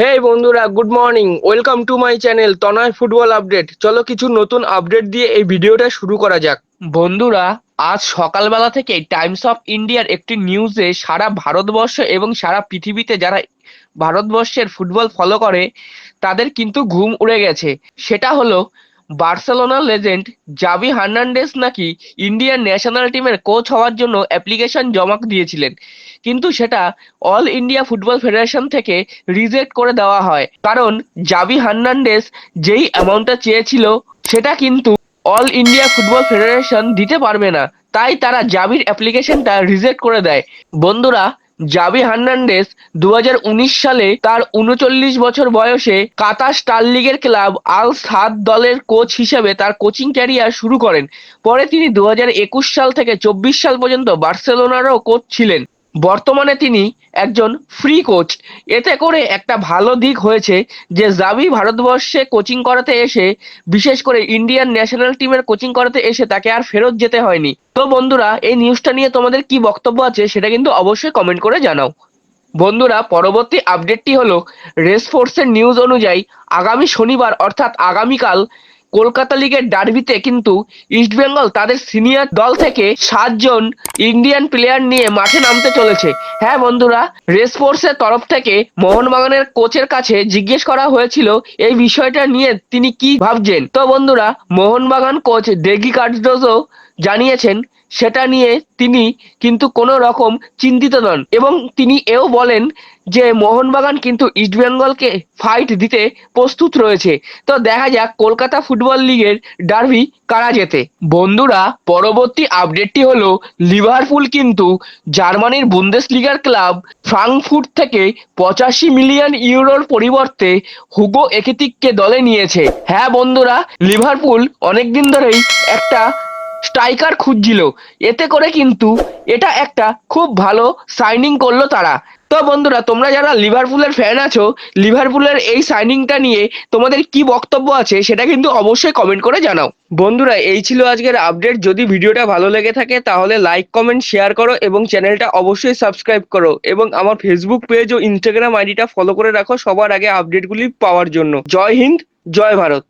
হেই বন্ধুরা good morning welcome to my channel Tanay football update চলো কিছু নতুন আপডেট দিয়ে এই ভিডিওটা শুরু করা যাক। বন্ধুরা, আজ সকালবেলা থেকে টাইমস অফ ইন্ডিয়ার একটি নিউজে সারা ভারতবর্ষ এবং সারা পৃথিবীতে যারা ভারতবর্ষের ফুটবল ফলো করে, তাদের কিন্তু ঘুম উড়ে গেছে। সেটা হলো বার্সেলোনা লেজেন্ড জাভি হার্নান্ডেস নাকি ইন্ডিয়ান ন্যাশনাল টিমের কোচ হওয়ার জন্য অ্যাপ্লিকেশন জমা দিয়েছিলেন। কিন্তু সেটা অল ইন্ডিয়া ফুটবল ফেডারেশন থেকে রিজেক্ট করে দেওয়া হয়। কারণ জাভি হার্নান্ডেস যেই অ্যামাউন্টটা চেয়েছিল, সেটা কিন্তু অল ইন্ডিয়া ফুটবল ফেডারেশন দিতে পারবে না। তাই তারা জাবির অ্যাপ্লিকেশনটা রিজেক্ট করে দেয়। বন্ধুরা জাভি হার্নান্ডেস দু উনিশ সালে তার উনচল্লিশ বছর বয়সে কাতার স্টার লিগের ক্লাব আল সাদ দলের কোচ হিসেবে তার কোচিং ক্যারিয়ার শুরু করেন। পরে তিনি দু একুশ সাল থেকে চব্বিশ সাল পর্যন্ত বার্সেলোনারও কোচ ছিলেন। বর্তমানে তিনি একজন ফ্রি কোচ এতে করে একটা ভালো দিক হয়েছে যে জাভি ভারতবর্ষে কোচিং করাতে এসে, বিশেষ করে ইন্ডিয়ান ন্যাশনাল টিমের কোচিং করাতে এসে তাকে আর ফেরত যেতে হয়নি। তো বন্ধুরা, এই নিউজটা নিয়ে তোমাদের কি বক্তব্য আছে সেটা কিন্তু অবশ্যই কমেন্ট করে জানাও। বন্ধুরা, পরবর্তী আপডেটটি হলো রেস ফোর্সের নিউজ অনুযায়ী আগামী শনিবার অর্থাৎ আগামীকাল কলকাতা লিগের ডার্বিতে কিন্তু ইস্টবেঙ্গল তাদের সিনিয়র দল থেকে সাতজন ইন্ডিয়ান প্লেয়ার নিয়ে মাঠে নামতে চলেছে। হ্যাঁ বন্ধুরা, রেস ফোর্সের তরফ থেকে মোহনবাগানের কোচের কাছে জিজ্ঞেস করা হয়েছিল এই বিষয়টা নিয়ে তিনি কি ভাবছেন। তো বন্ধুরা, মোহনবাগান কোচ ডেগি কার্ডোজও জানিয়েছেন, সেটা নিয়ে তিনি কিন্তু কোনো রকম চিন্তিত নন এবং তিনি এও বলেন যে মোহনবাগান কিন্তু ইস্টবেঙ্গলকে ফাইট দিতে প্রস্তুত রয়েছে। তো দেখা যাক কলকাতা ফুটবল লিগের ডার্বি কারা জেতে। বন্ধুরা, পরবর্তী আপডেটটি হলো লিভারপুল কিন্তু জার্মানির বুন্দেস লিগার ক্লাব ফ্রাঙ্কফুর্ট থেকে পঁচাশি মিলিয়ন ইউরোর পরিবর্তে হুগো একিতিককে দলে নিয়েছে। হ্যাঁ বন্ধুরা লিভারপুল অনেকদিন ধরেই একটা স্ট্রাইকার খুঁজছিল। এতে করে কিন্তু এটা একটা খুব ভালো সাইনিং করল তারা। তো বন্ধুরা, তোমরা যারা লিভারপুলের ফ্যান আছো লিভারপুলের এই সাইনিংটা নিয়ে তোমাদের কি বক্তব্য আছে সেটা কিন্তু অবশ্যই কমেন্ট করে জানাও। বন্ধুরা, এই ছিল আজকের আপডেট যদি ভিডিওটা ভালো লেগে থাকে, তাহলে লাইক কমেন্ট শেয়ার করো এবং চ্যানেলটা অবশ্যই সাবস্ক্রাইব করো এবং আমার ফেসবুক পেজ ও ইনস্টাগ্রাম আইডিটা ফলো করে রাখো সবার আগে আপডেটগুলি পাওয়ার জন্য। জয় হিন্দ, জয় ভারত।